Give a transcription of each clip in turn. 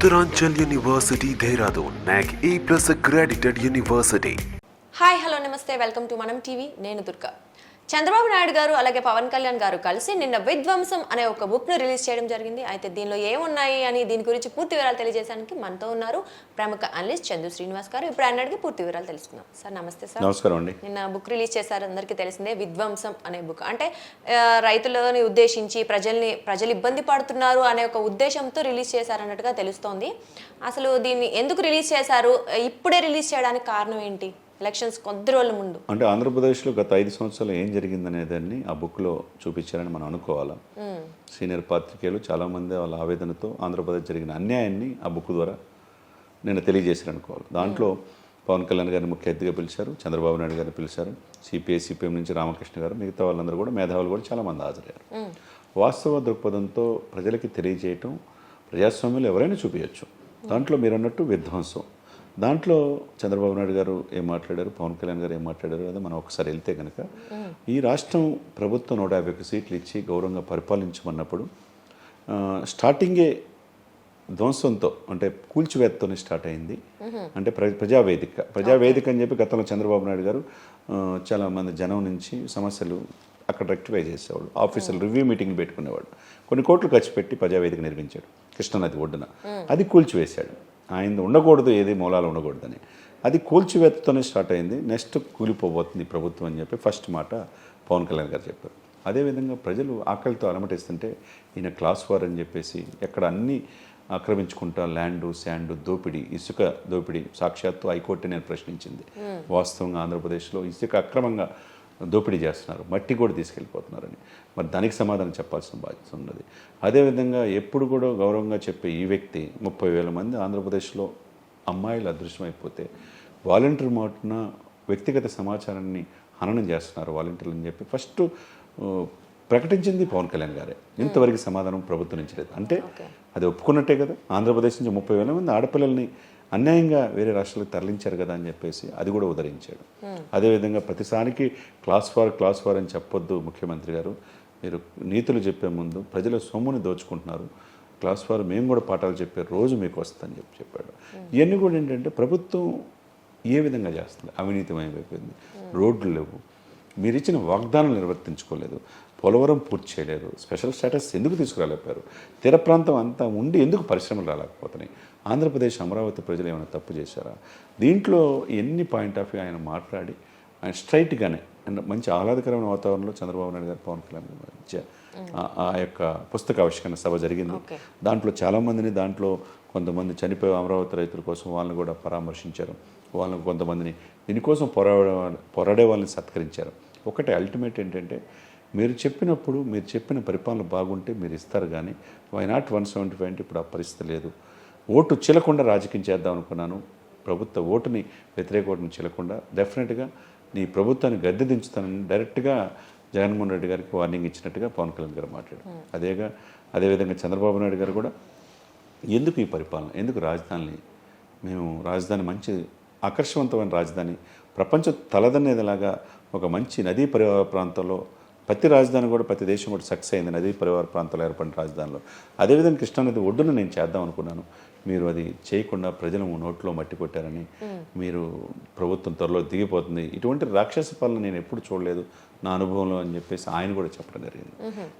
Uttaranchal University, Dehradun, NAC A plus accredited university. Hi hello నమస్తే welcome to Manam TV నేను దుర్గా చంద్రబాబు నాయుడు గారు అలాగే పవన్ కళ్యాణ్ గారు కలిసి నిన్న విధ్వంసం అనే ఒక బుక్ను రిలీజ్ చేయడం జరిగింది. అయితే దీనిలో ఏమున్నాయి అని దీని గురించి పూర్తి వివరాలు తెలియజేయడానికి మనతో ఉన్నారు ప్రముఖ అనలిస్ట్ చందు శ్రీనివాస్ గారు. ఇప్పుడు అడిగి పూర్తి వివరాలు తెలుసుకుందాం. సార్ నమస్తే సార్. నమస్కారం అండి. నిన్న బుక్ రిలీజ్ చేశారు. అందరికీ తెలిసిందే విధ్వంసం అనే బుక్ అంటే రైతులని ఉద్దేశించి ప్రజల్ని ప్రజలు ఇబ్బంది పడుతున్నారు అనే ఒక ఉద్దేశంతో రిలీజ్ చేశారన్నట్టుగా తెలుస్తోంది. అసలు దీన్ని ఎందుకు రిలీజ్ చేశారు? ఇప్పుడే రిలీజ్ చేయడానికి కారణం ఏంటి? ఎలక్షన్స్ కొద్ది రోజుల ముందు. అంటే ఆంధ్రప్రదేశ్లో గత ఐదు సంవత్సరాలు ఏం జరిగిందనే దాన్ని ఆ బుక్లో చూపించారని మనం అనుకోవాలా? సీనియర్ పాత్రికేయులు చాలామంది వాళ్ళ ఆవేదనతో ఆంధ్రప్రదేశ్ జరిగిన అన్యాయాన్ని ఆ బుక్ ద్వారా నేను తెలియజేశారు అనుకోవాలి దాంట్లో పవన్ కళ్యాణ్ గారిని ముఖ్య అతిథిగా పిలిచారు చంద్రబాబు నాయుడు గారిని పిలిచారు సిపిఐ సిపిఎం నుంచి రామకృష్ణ గారు మిగతా వాళ్ళందరూ కూడా మేధావులు కూడా చాలామంది హాజరయ్యారు. వాస్తవ దృక్పథంతో ప్రజలకి తెలియజేయటం ప్రజాస్వామ్యంలో ఎవరైనా చూపించచ్చు దాంట్లో మీరు అన్నట్టు విధ్వంసం. దాంట్లో చంద్రబాబు నాయుడు గారు ఏం మాట్లాడారు? పవన్ కళ్యాణ్ గారు ఏం మాట్లాడారు? అదే మనం ఒకసారి వెళ్తే కనుక ఈ రాష్ట్రం ప్రభుత్వం నూట యాభై సీట్లు ఇచ్చి గౌరవంగా పరిపాలించమన్నప్పుడు స్టార్టింగే ధ్వంసంతో అంటే కూల్చివేత్తోనే స్టార్ట్ అయింది. అంటే ప్ర ప్రజావేదిక ప్రజావేదిక అని చెప్పి గతంలో చంద్రబాబు నాయుడు గారు ఆ, చాలా మంది జనం నుంచి సమస్యలు అక్కడ రెక్టిఫై చేసేవాడు ఆఫీసులు రివ్యూ మీటింగ్ పెట్టుకునేవాడు కొన్ని కోట్లు ఖర్చు పెట్టి ప్రజావేదిక నిర్మించాడు కృష్ణానది ఒడ్డున. అది కూల్చివేశాడు. ఆయన ఉండకూడదు ఏది మూలాలు ఉండకూడదని. అది కూల్చివేత్తతోనే స్టార్ట్ అయింది. నెక్స్ట్ కూలిపోబోతుంది ప్రభుత్వం అని చెప్పి ఫస్ట్ మాట పవన్ కళ్యాణ్ గారు చెప్పారు. అదేవిధంగా ప్రజలు ఆకలితో అలమటిస్తుంటే ఈయన క్లాస్ వార్ అని చెప్పేసి ఎక్కడ అన్ని ఆక్రమించుకుంటా ల్యాండ్ శాండ్ దోపిడీ ఇసుక దోపిడీ సాక్షాత్తు హైకోర్టు నేను ప్రశ్నించింది. వాస్తవంగా ఆంధ్రప్రదేశ్లో ఇసుక అక్రమంగా దోపిడీ చేస్తున్నారు మట్టి కూడా తీసుకెళ్ళిపోతున్నారని. మరి దానికి సమాధానం చెప్పాల్సిన బాధ్యత ఉన్నది. అదేవిధంగా ఎప్పుడు కూడా గౌరవంగా చెప్పే ఈ వ్యక్తి ముప్పై వేల మంది ఆంధ్రప్రదేశ్లో అమ్మాయిలు అదృశ్యమైపోతే వాలంటీర్ మాటున వ్యక్తిగత సమాచారాన్ని హననం చేస్తున్నారు వాలంటీర్లు అని చెప్పి. ఫస్ట్ ప్రకటించింది పవన్ కళ్యాణ్ గారే. ఇంతవరకు సమాధానం ప్రభుత్వం నుంచి లేదు. అంటే అది ఒప్పుకున్నట్టే కదా. ఆంధ్రప్రదేశ్ నుంచి ముప్పై వేల మంది ఆడపిల్లల్ని అన్యాయంగా వేరే రాష్ట్రాలకు తరలించారు కదా అని చెప్పేసి అది కూడా ఉదరించాడు. అదేవిధంగా ప్రతిసారికి క్లాస్ ఫార్ క్లాస్ ఫార్ అని చెప్పొద్దు ముఖ్యమంత్రి గారు. మీరు నీతులు చెప్పే ముందు ప్రజల సొమ్ముని దోచుకుంటున్నారు. క్లాస్ ఫార్ మేము కూడా పాఠాలు చెప్పే రోజు మీకు వస్తుందని చెప్పి చెప్పాడు. ఇవన్నీ కూడా ఏంటంటే ప్రభుత్వం ఏ విధంగా చేస్తుంది? అవినీతిమయమైపోయింది రోడ్లు లేవు. మీరు ఇచ్చిన వాగ్దానం నిర్వర్తించుకోలేదు. పోలవరం పూర్తి చేయలేదు. స్పెషల్ స్టేటస్ ఎందుకు తీసుకురాలేపారు? తీర ప్రాంతం అంతా ఉండి ఎందుకు పరిశ్రమలు రాలేకపోతున్నాయి? ఆంధ్రప్రదేశ్ అమరావతి ప్రజలు ఏమైనా తప్పు చేశారా? దీంట్లో ఎన్ని పాయింట్ ఆఫ్ వ్యూ ఆయన మాట్లాడి ఆయన స్ట్రైట్గానే అండ్ మంచి ఆహ్లాదకరమైన వాతావరణంలో చంద్రబాబు నాయుడు గారు పవన్ కళ్యాణ్ గారి మధ్య ఆ- యొక్క పుస్తక ఆవిష్కరణ సభ జరిగింది. దాంట్లో చాలామందిని దాంట్లో కొంతమంది చనిపోయే అమరావతి రైతుల కోసం వాళ్ళని కూడా పరామర్శించారు. వాళ్ళని కొంతమందిని దీనికోసం పోరాడే పోరాడే వాళ్ళని సత్కరించారు. ఒకటే అల్టిమేట్ ఏంటంటే మీరు చెప్పినప్పుడు మీరు చెప్పిన పరిపాలన బాగుంటే మీరు ఇస్తారు కానీ why not one seventy five అంటే ఇప్పుడు ఆ పరిస్థితి లేదు. ఓటు చిలకుండా రాజకీయం చేద్దాం అనుకున్నాను. ప్రభుత్వ ఓటుని వ్యతిరేక ఓటుని చిలకుండా డెఫినెట్గా నీ ప్రభుత్వాన్ని గద్దె దించుతానని డైరెక్ట్గా జగన్మోహన్ రెడ్డి గారికి వార్నింగ్ ఇచ్చినట్టుగా పవన్ కళ్యాణ్ గారు మాట్లాడారు. అదేగా అదేవిధంగా చంద్రబాబు నాయుడు గారు కూడా ఎందుకు ఈ పరిపాలన ఎందుకు రాజధానిని మేము రాజధాని మంచి ఆకర్షవంతమైన రాజధాని ప్రపంచ తలదన్నేదిలాగా ఒక మంచి నదీ పరివార ప్రాంతంలో ప్రతి రాజధాని కూడా ప్రతి దేశం కూడా సక్సెస్ అయింది. నదీ పరివార ప్రాంతంలో ఏర్పడిన రాజధానిలో. అదేవిధంగా కృష్ణానది ఒడ్డున నేను చేద్దాం అనుకున్నాను. మీరు అది చేయకుండా ప్రజలు నోట్లో మట్టి కొట్టారని మీరు ప్రభుత్వం త్వరలో దిగిపోతుంది. ఇటువంటి రాక్షస పాలన నేను ఎప్పుడు చూడలేదు. నా అనుభవంలో అని చెప్పేసి ఆయన కూడా చెప్పడం జరిగింది.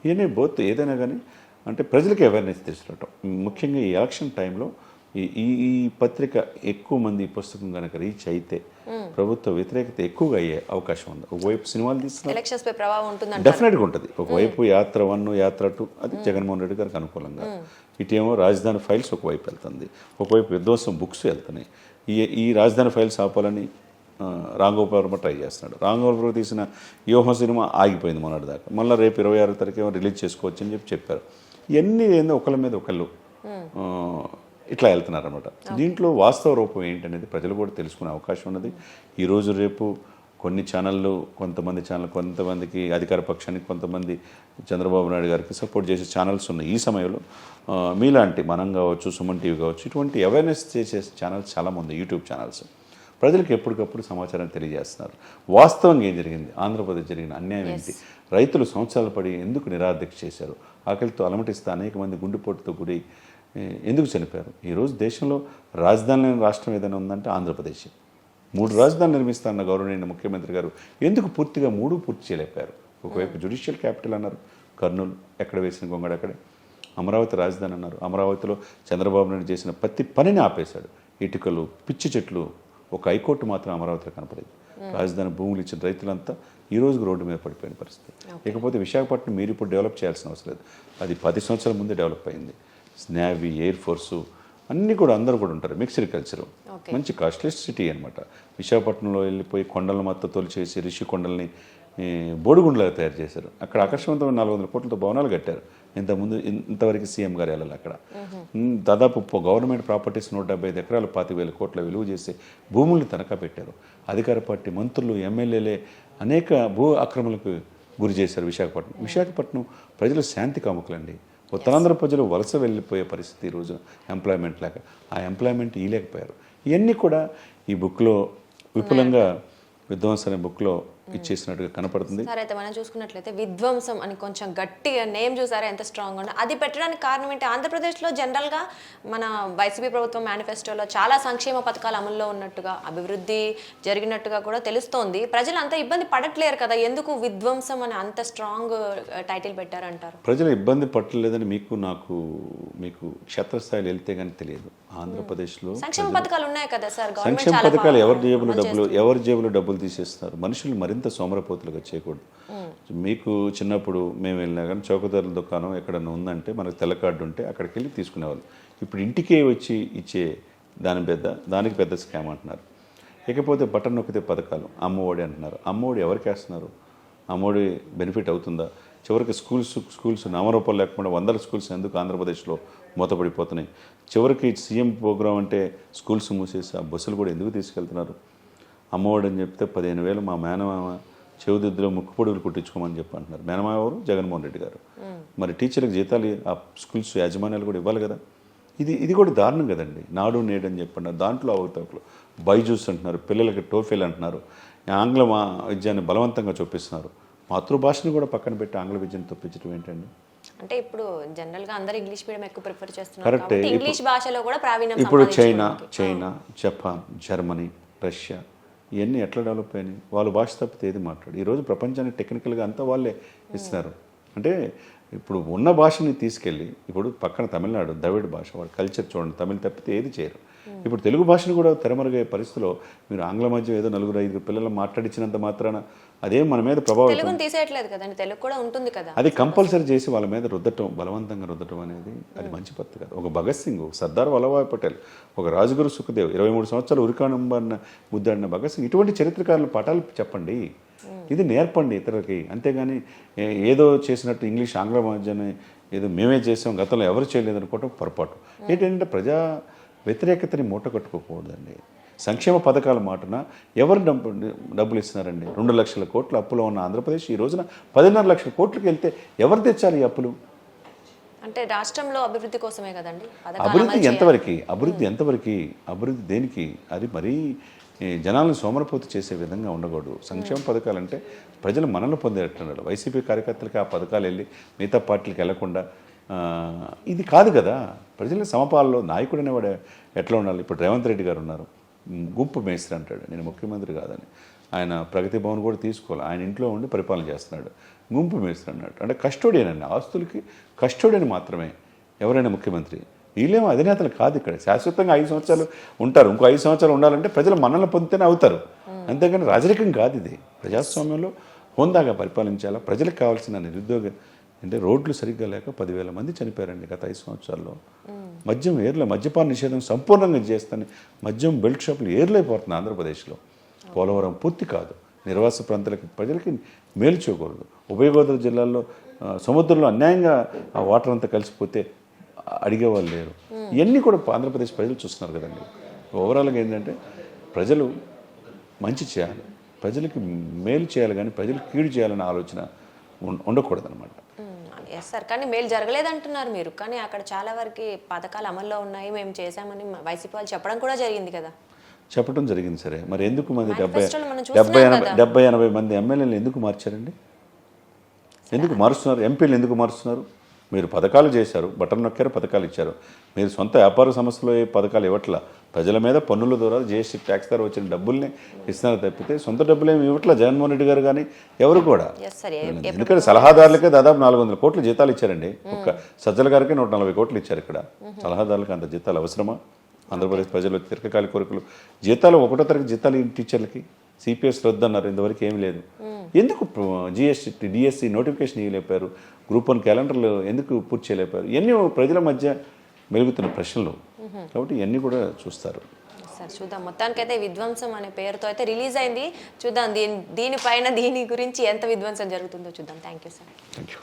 ఇవన్నీ బోత్ ఏదైనా కానీ అంటే ప్రజలకి అవేర్నెస్ తీసుకురావటం ముఖ్యంగా ఈ ఎలక్షన్ టైంలో ఈ ఈ పత్రిక ఎక్కువ మంది ఈ పుస్తకం కనుక రీచ్ అయితే ప్రభుత్వ వ్యతిరేకత ఎక్కువగా అయ్యే అవకాశం ఉంది. ఒకవైపు సినిమాలు తీస్తున్నారు. డెఫినెట్గా ఉంటుంది. ఒకవైపు యాత్ర వన్ యాత్ర టూ అది జగన్మోహన్ రెడ్డి గారికి అనుకూలంగా. ఇటేమో రాజధాని ఫైల్స్ ఒకవైపు వెళ్తుంది. ఒకవైపు విధ్వంసం బుక్స్ వెళ్తున్నాయి. ఈ ఈ రాజధాని ఫైల్స్ ఆపాలని రాంగోపాల్ ట్రై చేస్తున్నాడు. రాంగోపాల్ తీసిన వ్యూహం సినిమా ఆగిపోయింది మొన్నటి దాకా. మళ్ళీ రేపు ఇరవై ఆరో తారీఖు ఏమో రిలీజ్ చేసుకోవచ్చు అని చెప్పి చెప్పారు. ఇవన్నీ ఏందో ఒకళ్ళ మీద ఒకళ్ళు ఇట్లా వెళ్తున్నారు అనమాట దీంట్లో వాస్తవ రూపం ఏంటనేది ప్రజలు కూడా తెలుసుకునే అవకాశం ఉన్నది. ఈరోజు రేపు కొన్ని ఛానళ్ళు కొంతమంది ఛానల్ కొంతమందికి అధికార పక్షానికి కొంతమంది చంద్రబాబు నాయుడు గారికి సపోర్ట్ చేసే ఛానల్స్ ఉన్నాయి. ఈ సమయంలో మీలాంటి మనం కావచ్చు సుమన్ టీవీ కావచ్చు ఇటువంటి అవేర్నెస్ చేసే ఛానల్స్ చాలామంది యూట్యూబ్ ఛానల్స్. ప్రజలకు ఎప్పటికప్పుడు సమాచారం తెలియజేస్తున్నారు. వాస్తవంగా ఏం జరిగింది? ఆంధ్రప్రదేశ్ జరిగిన అన్యాయం ఏంటి? రైతులు సంవత్సరాలు పడి ఎందుకు నిరాదీక్ష చేశారు? ఆకలితో అలమటిస్తే అనేక మంది గుండెపోటుతో ఏ, ఎందుకు చనిపోయారు? ఈరోజు దేశంలో రాజధాని లేని రాష్ట్రం ఏదైనా ఉందంటే ఆంధ్రప్రదేశ్. మూడు రాజధానులు నిర్మిస్తాన్న గౌరవనీయ ముఖ్యమంత్రి గారు ఎందుకు పూర్తిగా మూడు పూర్తి చేయలేకపోయారు? ఒకవైపు జుడిషియల్ క్యాపిటల్ అన్నారు కర్నూలు ఎక్కడ వేసిన గొంగడ అక్కడే. అమరావతి రాజధాని అన్నారు అమరావతిలో చంద్రబాబు నాయుడు చేసిన ప్రతి పనిని ఆపేశాడు. ఇటుకలు పిచ్చి చెట్లు ఒక హైకోర్టు మాత్రం అమరావతిలో కనపడేది. రాజధాని భూములు ఇచ్చిన రైతులంతా ఈ రోజుకు రోడ్డు మీద పడిపోయిన పరిస్థితి. ఇకపోతే విశాఖపట్నం మీరు ఇప్పుడు డెవలప్ చేయాల్సిన అవసరం లేదు. అది పది సంవత్సరాల ముందే డెవలప్ అయింది. నేవీ ఎయిర్ ఫోర్సు అన్నీ కూడా అందరూ కూడా ఉంటారు. Mixed culture. మంచి కాస్ట్లెస్ సిటీ అనమాట విశాఖపట్నంలో వెళ్ళిపోయి కొండల మొత్తం తొలిచేసి రిషి కొండల్ని బోడిగుండలాగా తయారు చేశారు. అక్కడ ఆకర్షవంతమైన నాలుగు వందల కోట్లతో భవనాలు కట్టారు. ఇంతకుముందు ఇంతవరకు సీఎం గారు వెళ్ళాలి అక్కడ. దాదాపు గవర్నమెంట్ ప్రాపర్టీస్ నూట డెబ్బై ఐదు ఎకరాలు పాతి వేల కోట్ల విలువ చేసి భూముల్ని తనఖా పెట్టారు. అధికార పార్టీ మంత్రులు ఎమ్మెల్యేలే అనేక భూ ఆక్రమణలకు గురి చేశారు విశాఖపట్నం. విశాఖపట్నం ప్రజలు శాంతి కాముకులండి. ఉత్తరాంధ్ర ప్రజలు వలస వెళ్ళిపోయే పరిస్థితి ఈరోజు ఎంప్లాయ్మెంట్ లేక. ఆ ఎంప్లాయ్మెంట్ ఇయలేకపోయారు ఇవన్నీ కూడా ఈ బుక్లో విపులంగా విధ్వంస్ అనే బుక్లో ఇచ్చేసినట్టుగా కనపడుతుంది. సరే అయితే మనం చూసుకున్నట్లయితే విధ్వంసం అని కొంచెం గట్టిగా నేమ్ చూసారా ఎంత స్ట్రాంగ్ ఉందో అది పెట్టడానికి కారణం ఏంటి? ఆంధ్రప్రదేశ్లో జనరల్గా మన వైసీపీ ప్రభుత్వం మేనిఫెస్టోలో చాలా సంక్షేమ పథకాలు అమల్లో ఉన్నట్టుగా అభివృద్ధి జరిగినట్టుగా కూడా తెలుస్తోంది. ప్రజలు అంత ఇబ్బంది పడట్లేరు కదా ఎందుకు విధ్వంసం అని అంత స్ట్రాంగ్ టైటిల్ పెట్టారంటారు? ప్రజలు ఇబ్బంది పట్టలేదని మీకు నాకు మీకు క్షేత్రస్థాయిలో వెళ్తే కానీ తెలియదు. ఆంధ్రప్రదేశ్లో సంక్షేమ పథకాలు ఉన్నాయి కదా సార్ సంక్షేమ పథకాలు ఎవరి జేబులో డబ్బులు ఎవరి జేబులో డబ్బులు తీసేస్తున్నారు? మనుషులు మరింత సోమరపోతులుగా చేయకూడదు. మీకు చిన్నప్పుడు మేము వెళ్ళినా కానీ చౌకధరల దుకాణం ఎక్కడన్నా ఉందంటే మనకు తెల్ల కార్డు ఉంటే అక్కడికి వెళ్ళి తీసుకునేవాళ్ళు. ఇప్పుడు ఇంటికే వచ్చి ఇచ్చే దాని పెద్ద దానికి పెద్ద స్కామ్ అంటున్నారు. ఇకపోతే బటన్ నొక్కితే పథకాలు అమ్మఒడి అంటున్నారు. అమ్మఒడి ఎవరికి వేస్తున్నారు అమ్మఒడి బెనిఫిట్ అవుతుందా? చివరికి స్కూల్స్ స్కూల్స్ నామరూపాలు లేకుండా వందల స్కూల్స్ ఎందుకు ఆంధ్రప్రదేశ్లో మూతపడిపోతున్నాయి? చివరికి సీఎం ప్రోగ్రాం అంటే స్కూల్స్ మూసేసి ఆ బస్సులు కూడా ఎందుకు తీసుకెళ్తున్నారు? అమ్మఒడి అని చెప్తే పదిహేను వేలు మా మేనమామ చెవిదిద్దులో ముక్కు పొడుగులు కుట్టించుకోమని చెప్పి అంటున్నారు. మేనమామ ఎవరు? జగన్మోహన్ రెడ్డి గారు. మరి టీచర్లకు జీతాలు ఆ స్కూల్స్ యాజమాన్యాలు కూడా ఇవ్వాలి కదా. ఇది ఇది కూడా దారుణం కదండి. నాడు నేడు అని చెప్పండి దాంట్లో అవతవకలు. బైజూస్ అంటున్నారు పిల్లలకి టోఫెల్ అంటున్నారు. ఆంగ్ల విద్యాన్ని బలవంతంగా చూపిస్తున్నారు మాతృభాషను కూడా పక్కన పెట్టి ఆంగ్ల విద్యను తప్పించడం ఏంటండి? అంటే ఇప్పుడు జనరల్గా అందరూ ఇంగ్లీష్ మీడియం ఎక్కువ ప్రిఫర్ చేస్తున్నారు ఇంగ్లీష్ భాషలో కూడా ప్రావీణ్యం ఇప్పుడు China. China Japan Germany Russia ఇవన్నీ ఎట్లా డెవలప్ అయినాయి? వాళ్ళ భాష తప్పితే ఏది మాట్లాడు? ఈరోజు ప్రపంచానికి టెక్నికల్గా అంతా వాళ్ళే ఇస్తున్నారు. అంటే ఇప్పుడు ఉన్న భాషని తీసుకెళ్ళి ఇప్పుడు పక్కన తమిళనాడు ద్రవిడ భాష వాళ్ళ కల్చర్ చూడండి తమిళ తప్పితే ఏది చేయరు. ఇప్పుడు తెలుగు భాషను కూడా తెరమరుగే పరిస్థితిలో మీరు ఆంగ్ల మధ్య ఏదో నలుగురు ఐదుగురు పిల్లలు మాట్లాడించినంత మాత్రాన అదేం మన మీద ప్రభావం తీసేయట్లేదు కదండి తెలుగు కూడా ఉంటుంది కదా. అది కంపల్సరీ చేసి వాళ్ళ మీద రుద్దటం బలవంతంగా రుద్దటం అనేది అది మంచి పద్ధతి కాదు. ఒక భగత్ సింగ్ ఒక సర్దార్ వల్లభాయ్ పటేల్ ఒక రాజగురు సుఖదేవ్ ఇరవై మూడు సంవత్సరాలు ఉరికానంబన్న ముద్దాడిన భగత్ సింగ్ ఇటువంటి చరిత్రకారుల పాఠాలు చెప్పండి. ఇది నేర్పండి ఇతరులకి. అంతేగాని ఏదో చేసినట్టు ఇంగ్లీష్ ఆంగ్ల మధ్యనే ఏదో మేమే చేసాం గతంలో ఎవరు చేయలేదు అనుకోవటం పొరపాటు ఏంటంటే ప్రజా వ్యతిరేకతని మూట కట్టుకోకూడదండి. సంక్షేమ పథకాల మాటన ఎవరు డబ్బు డబ్బులు ఇస్తున్నారండి? రెండు లక్షల కోట్ల అప్పులో ఉన్న ఆంధ్రప్రదేశ్ ఈ రోజున పదిన్నర లక్షల కోట్లకి వెళ్తే ఎవరు తెచ్చారు ఈ అప్పులు? అంటే రాష్ట్రంలో అభివృద్ధి కోసమే కదండి? అభివృద్ధి. ఎంతవరకు? అభివృద్ధి ఎంతవరకు? అభివృద్ధి దేనికి? అది మరీ జనాలను సోమరపోతు చేసే విధంగా ఉండకూడదు. సంక్షేమ పథకాలు అంటే ప్రజలు మనల్ని పొందేటట్టున్నారు. వైసీపీ కార్యకర్తలకి ఆ పథకాలు వెళ్ళి మిగతా పార్టీలకు వెళ్ళకుండా ఇది కాదు కదా. ప్రజల సమపాలలో నాయకుడు అనేవాడు ఎట్లా ఉండాలి? ఇప్పుడు రేవంత్ రెడ్డి గారు ఉన్నారు. గుంపు మేస్త్రి అంటాడు. నేను ముఖ్యమంత్రి కాదని. ఆయన ప్రగతి భవన్ కూడా తీసుకోవాలి. ఆయన ఇంట్లో ఉండి పరిపాలన చేస్తున్నాడు. గుంపు మేస్త్రి అన్నాడు. అంటే కస్టోడియన్ అండి. ఆస్తులకి కస్టోడియన్ మాత్రమే. ఎవరైనా ముఖ్యమంత్రి? వీళ్ళేమో అధినేతలు కాదు ఇక్కడ. శాశ్వతంగా ఐదు సంవత్సరాలు ఉంటారు. ఇంకో ఐదు సంవత్సరాలు ఉండాలంటే ప్రజలు మనల్ని పొందితేనే అవుతారు. అంతేగాని రాజరికం కాదు ఇది. ప్రజాస్వామ్యంలో హోందాగా పరిపాలించాలా? ప్రజలకు కావాల్సిన నిరుద్యోగ అంటే రోడ్లు సరిగ్గా లేక పదివేల మంది చనిపోయారండి గత ఐదు సంవత్సరాల్లో. మద్యం ఏర్లే మద్యపాన నిషేధం సంపూర్ణంగా చేస్తాను మద్యం బెల్ట్ షాపులు ఏర్లైపోతుంది ఆంధ్రప్రదేశ్లో. పోలవరం పూర్తి కాదు. నిర్వాస ప్రాంతాలకి ప్రజలకి మేలు చేయకూడదు ఉభయ గోదావరి జిల్లాల్లో సముద్రంలో అన్యాయంగా ఆ వాటర్ అంతా కలిసిపోతే అడిగేవాళ్ళు లేరు. ఇవన్నీ కూడా ఆంధ్రప్రదేశ్ ప్రజలు చూస్తున్నారు కదండి. ఓవరాల్గా ఏంటంటే ప్రజలు మంచి చేయాలి. ప్రజలకి మేలు చేయాలి కానీ ప్రజలు కీడు చేయాలనే ఆలోచన ఉం- ఉండకూడదన్నమాట. ఎస్ సార్ కానీ మేలు జరగలేదంటున్నారు మీరు. కానీ అక్కడ చాలా వరకు పథకాలు అమల్లో ఉన్నాయి. మేము చేశామని వైసీపీ వాళ్ళు చెప్పడం కూడా జరిగింది కదా. చెప్పడం జరిగింది సరే. మరి ఎందుకు మంది డెబ్బై డెబ్బై ఎనభై. డెబ్బై ఎనభై మంది ఎమ్మెల్యేలు ఎందుకు మార్చారండి? ఎందుకు మారుస్తున్నారు? ఎంపీలు ఎందుకు మారుస్తున్నారు? మీరు పథకాలు చేశారు బటన్ నొక్కారు పథకాలు ఇచ్చారు. మీరు సొంత వ్యాపార సంస్థలో ఏ పథకాలు ఇవ్వట్లా? ప్రజల మీద పన్నుల ద్వారా జిఎస్టీ ట్యాక్స్ ద్వారా వచ్చిన డబ్బుల్ని ఇస్తున్నారు తప్పితే సొంత డబ్బులు ఏమి ఇవ్వట్లా? జగన్మోహన్ రెడ్డి గారు కానీ ఎవరు కూడా? ఎందుకంటే సలహాదారులకే దాదాపు నాలుగు వందల కోట్లు జీతాలు ఇచ్చారండి. ఒక్క సజ్జల గారికి నూట నలభై కోట్లు ఇచ్చారు ఇక్కడ. సలహాదారులకు అంత జీతాలు అవసరమా? ఆంధ్రప్రదేశ్ ప్రజలు దీర్ఘకాలిక కోరికలు. జీతాలు ఒకటో తరగతి జీతాలు టీచర్లకి? సిపిఎస్ రద్దన్నారు ఇంతవరకు ఏమీ లేదు. ఎందుకు జిఎస్టీ డిఎస్సి నోటిఫికేషన్ ఇవ్వలేపారు? గ్రూప్ వన్ క్యాలెండర్లు ఎందుకు పూర్తి చేయలేపారు? ఇవన్నీ ప్రజల మధ్య మెలుగుతున్న ప్రశ్నలు. కాబట్టి ఇవన్నీ కూడా చూస్తారు. సార్ చూద్దాం. మొత్తానికైతే విధ్వంసం అనే పేరుతో అయితే రిలీజ్ అయింది. చూద్దాం దీని దీనిపైన దీని గురించి ఎంత విధ్వంసం జరుగుతుందో చూద్దాం. Thank you sir. Thank you.